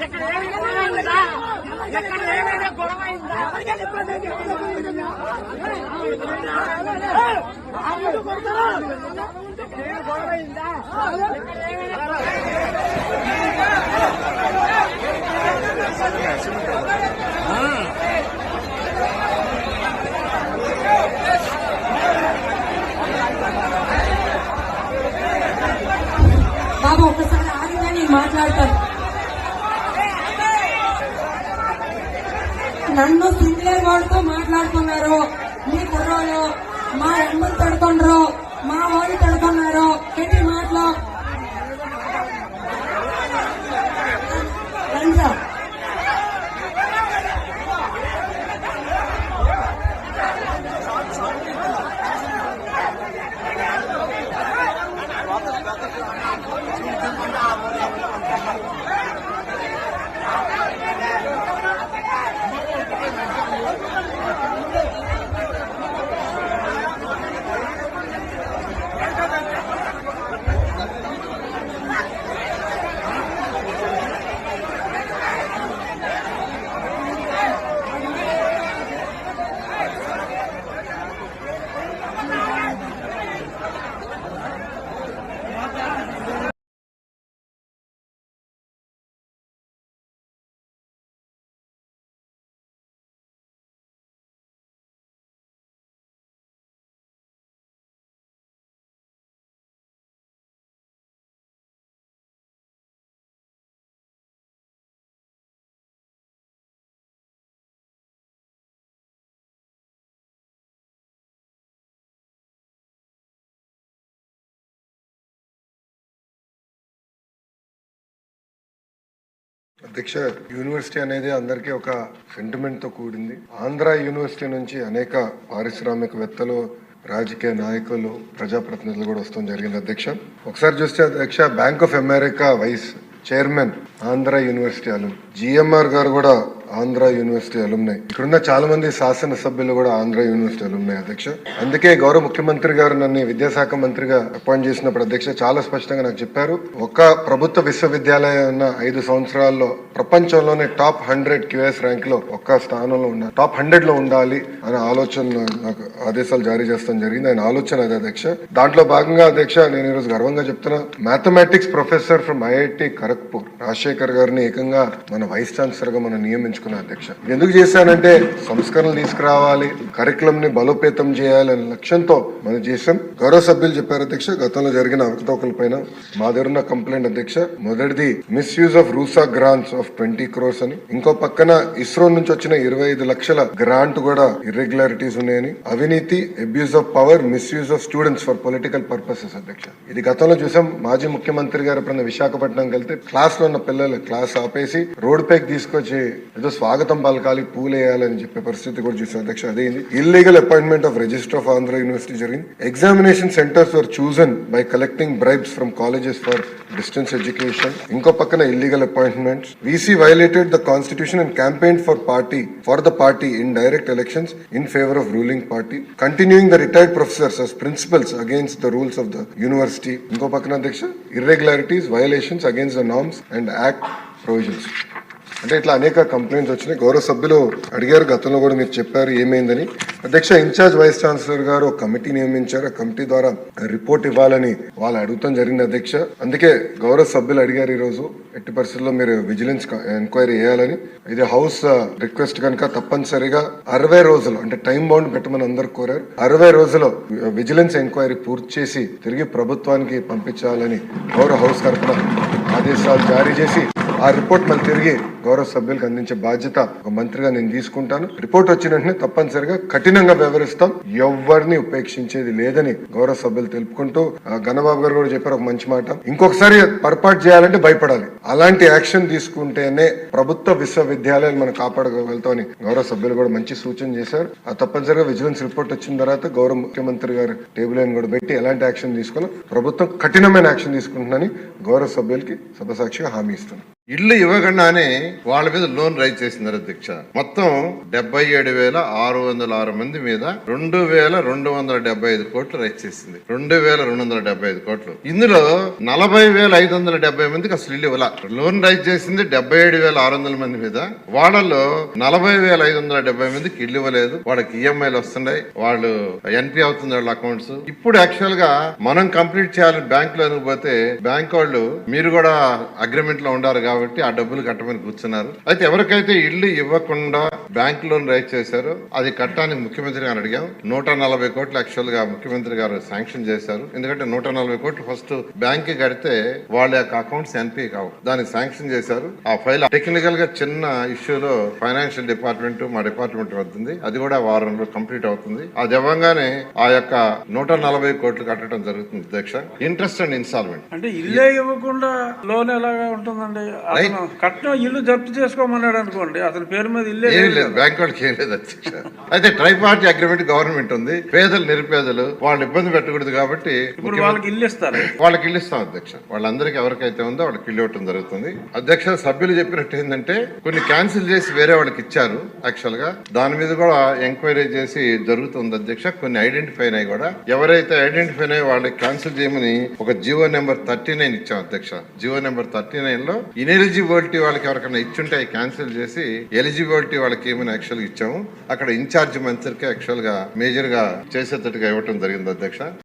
ఎక్కడ ఏమైనా ఎక్కడ ఏమైనా గొడవ ಕೊಡ್ತಾರ నన్ను సింగులర్ వాడుతూ మాట్లాడుతున్నారు. మీ కుర్రోలు మా ఎంబర్ పెడుతుండ్రు మా వాళ్ళు పెడుతున్నారు ఎట్టి మాటలు రంజా అధ్యక్ష యూనివర్సిటీ అనేది అందరికీ ఒక సెంటిమెంట్తో కూడింది. ఆంధ్ర యూనివర్సిటీ నుంచి అనేక పారిశ్రామికవేత్తలు రాజకీయ నాయకులు ప్రజాప్రతినిధులు కూడా వస్తాం జరిగింది అధ్యక్ష. ఒకసారి చూస్తే అధ్యక్ష bank of America vice chairman Andhra university alum GMR గారు కూడా ఆంధ్ర యూనివర్సిటీ అలుమ్నాయి ఇక్కడున్న చాలా మంది శాసనసభ్యులు కూడా ఆంధ్ర యూనివర్సిటీ అలుమ్నాయి అధ్యక్ష. అందుకే గౌరవ ముఖ్యమంత్రి గారు నన్ను విద్యాశాఖ మంత్రిగా అపాయింట్ చేసినప్పుడు అధ్యక్ష చాలా స్పష్టంగా నాకు చెప్పారు. ఒక ప్రభుత్వ విశ్వవిద్యాలయం ఉన్న ఐదు సంవత్సరాల్లో ప్రపంచంలోనే టాప్ హండ్రెడ్ క్యూఎస్ ర్యాంక్లో ఒక్క స్థానంలో ఉన్న టాప్ హండ్రెడ్లో ఉండాలి అనే ఆలోచన నాకు ఆదేశాలు జారీ చేస్తాం జరిగింది. ఆయన ఆలోచన అది అధ్యక్ష. దాంట్లో భాగంగా అధ్యక్ష నేను ఈరోజు గర్వంగా చెప్తున్నా. Mathematics professor from IIT Kharagpur Rajasekhar గారిని ఏకంగా మన వైస్ ఛాన్సలర్గా మనం నియమించుకున్న అధ్యక్ష. ఎందుకు చేశానంటే సంస్కరణలు తీసుకురావాలి కరికులం ని బలోపేతం చేయాలనే లక్ష్యంతో మనం చేసాం గౌరవ సభ్యులు చెప్పారు అధ్యక్ష గతంలో జరిగిన అవకతవకల పైన మా దగ్గర ఉన్న కంప్లైంట్ అధ్యక్ష. మొదటిది misuse of RUSA grants of twenty crores అని. ఇంకో పక్కన ఇస్రో నుంచి వచ్చిన ఇరవై ఐదు లక్షల గ్రాంట్ కూడా ఇర్రెగ్యులారిటీస్ ఉన్నాయని. అవినీతి abuse of power misuse of students for political purposes అధ్యక్ష. ఇది గతంలో చూసాం. మాజీ ముఖ్యమంత్రి గారు ఎప్పుడైనా విశాఖపట్నంకి వెళ్తే క్లాస్లో ఉన్న పిల్లలు క్లాస్ ఆపేసి రోడ్ పైకి తీసుకొచ్చి ఏదో స్వాగతం పలకాలి పూలేయాలని చెప్పే పరిస్థితి కూడా చూసాం అధ్యక్ష అదేంది illegal appointment of registrar of Andhra university జరిగింది. Examination centres were chosen by collecting bribes from colleges for distance education ఇంకో పక్కన illegal appointments VC violated the constitution and campaign for party for the party in direct elections in favour of ruling party continuing the retired professors principals against the rules of the university ఇంకో పక్కన అధ్యక్ష irregularities, violations against the norms and Act provisions. అంటే ఇట్లా అనేక complaints వచ్చినాయి. గౌరవ సభ్యులు అడిగారు గతంలో కూడా మీరు చెప్పారు ఏమైందని. అధ్యక్ష ఇన్ఛార్జ్ వైస్ ఛాన్సలర్ గారు ఒక కమిటీ నియమించారు. ఆ కమిటీ ద్వారా రిపోర్ట్ ఇవ్వాలని వాళ్ళు అడుగుతాం జరిగింది అధ్యక్ష. అందుకే గౌరవ సభ్యులు అడిగారు ఈ రోజు ఎట్టి పరిస్థితుల్లో మీరు విజిలెన్స్ ఎంక్వైరీ చేయాలని. ఇది హౌస్ రిక్వెస్ట్ కనుక తప్పనిసరిగా అరవై రోజులు అంటే టైం బౌండ్ పెట్టమని అందరు కోరారు. అరవై రోజులు విజిలెన్స్ ఎంక్వైరీ పూర్తి చేసి తిరిగి ప్రభుత్వానికి పంపించాలని గౌరవ హౌస్ తరఫున ఆదేశాలు జారీ చేసి ఆ రిపోర్ట్ మళ్ళీ తిరిగి గౌరవ సభ్యులకు అందించే బాధ్యత ఒక మంత్రిగా నేను తీసుకుంటాను. రిపోర్ట్ వచ్చిన వెంటనే తప్పనిసరిగా కఠినంగా వ్యవహరిస్తాం ఎవరిని ఉపేక్షించేది లేదని గౌరవ సభ్యులు తెలుపుకుంటూ ఆ, గణబాబు గారు కూడా చెప్పారు ఒక మంచి మాట. ఇంకొకసారి పొరపాటు చేయాలంటే భయపడాలి. అలాంటి యాక్షన్ తీసుకుంటేనే ప్రభుత్వ విశ్వవిద్యాలయాలు మనం కాపాడగలుగుతామని గౌరవ సభ్యులు కూడా మంచి సూచన చేశారు. ఆ తప్పనిసరిగా విజిలెన్స్ రిపోర్ట్ వచ్చిన తర్వాత గౌరవ ముఖ్యమంత్రి గారు టేబుల్ అయిన కూడా పెట్టి ఎలాంటి యాక్షన్ తీసుకోవాలి ప్రభుత్వం కఠినమైన యాక్షన్ తీసుకుంటుందని గౌరవ సభ్యులకి సభసాక్షిగా హామీ ఇస్తున్నాను ఇల్లు ఇవ్వకుండానే వాళ్ళ మీద లోన్ రైజ్ చేసింది అధ్యక్ష. మొత్తం డెబ్బై ఏడు వేల ఆరు వందల ఆరు మంది మీద రెండు వేల రెండు వందల డెబ్బై ఐదు కోట్లు రైజ్ చేసింది. రెండు వేల రెండు వందల డెబ్బై ఐదు కోట్లు. ఇందులో నలభై వేల ఐదు వందల డెబ్బై మందికి అసలు ఇల్లు ఇవ్వాల. లోన్ రైజ్ చేసింది డెబ్బై ఏడు వేల ఆరు వందల మంది మీద. వాళ్ళలో నలభై వేల ఐదు వందల డెబ్బై మందికి ఇల్లు ఇవ్వలేదు. వాళ్ళకి ఈఎంఐలు వస్తున్నాయి. వాళ్ళు ఎన్పి అవుతుంది వాళ్ళ అకౌంట్స్. ఇప్పుడు యాక్చువల్గా మనం కంప్లీట్ చేయాలని బ్యాంక్లో పోతే బ్యాంక్ వాళ్ళు మీరు కూడా అగ్రిమెంట్లో ఉండారు కాబట్టి ఆ డబ్బులు కట్టమని కూర్చున్నారు. అయితే ఎవరికైతే ఇల్లు ఇవ్వకుండా బ్యాంక్ లోన్ రైజ్ చేశారో అది కట్టడానికి ముఖ్యమంత్రి గారు అడిగాం. నూట నలభై కోట్లు యాక్చువల్గా ముఖ్యమంత్రి గారు శాంక్షన్ చేశారు. ఎందుకంటే నూట నలభై కోట్లు ఫస్ట్ బ్యాంక్కి కడితే వాళ్ళ యొక్క అకౌంట్స్ ఎన్పి కావు. దాన్ని శాంక్షన్ చేశారు. ఆ ఫైల్ టెక్నికల్గా చిన్న ఇష్యూలో ఫైనాన్షియల్ డిపార్ట్మెంట్ మా డిపార్ట్మెంట్ వస్తుంది అది కూడా వారంలో కంప్లీట్ అవుతుంది. అది ఇవ్వగానే ఆ యొక్క నూట నలభై కోట్లు కట్టడం జరుగుతుంది అధ్యక్ష. ఇంట్రెస్ట్ అండ్ ఇన్స్టాల్మెంట్ అంటే ఇల్లే ఇవ్వకుండా లోన్ ఎలాగా ఉంటుందండి? అతను కట్నం ఇల్లు జప్తు చేసుకోమన్నాడు అనుకోండి అతని పేరు మీద ఇల్లే ఏమీ లేదు. లేదు బ్యాంక్ వాళ్ళకి ఏం లేదు అధ్యక్ష. అయితే ట్రై పార్టీ అగ్రిమెంట్ గవర్నమెంట్ ఉంది. పేదలు నిరుపేదలు వాళ్ళు ఇబ్బంది పెట్టకూడదు కాబట్టి ఇప్పుడు వాళ్ళకి ఇల్లు ఇస్తారు. వాళ్ళకి ఇల్లు ఇస్తాం అధ్యక్ష. వాళ్ళందరికీ ఎవరికైతే ఉందో వాళ్ళకి ఇల్లు ఇవ్వటం జరుగుతుంది. అధ్యక్ష సభ్యులు చెప్పినట్టు ఏంటంటే కొన్ని క్యాన్సిల్ చేసి వేరే వాళ్ళకి ఇచ్చారు యాక్చువల్గా. దాని మీద కూడా ఎంక్వైరీ చేసి జరుగుతుంది అధ్యక్ష. కొన్ని ఐడెంటిఫై అయినాయి కూడా. ఎవరైతే ఐడెంటిఫై అయినాయి వాళ్ళకి క్యాన్సిల్ చేయమని ఒక జియో నెంబర్ థర్టీ నైన్ ఇచ్చాం అధ్యక్ష. జియో నెంబర్ థర్టీ నైన్లో ఇనెలిజిబిలిటీ వాళ్ళకి ఎవరికైనా ఇచ్చుంటే అవి క్యాన్సిల్ చేసి ఎలిజిబిలిటీ వాళ్ళకి ఏమైనా యాక్చువల్ ఇచ్చాము. అక్కడ ఇన్ఛార్జ్ మంత్రికి యాక్చువల్గా మేజర్గా చేసేటట్టుగా ఇవ్వటం జరిగింది అధ్యక్ష.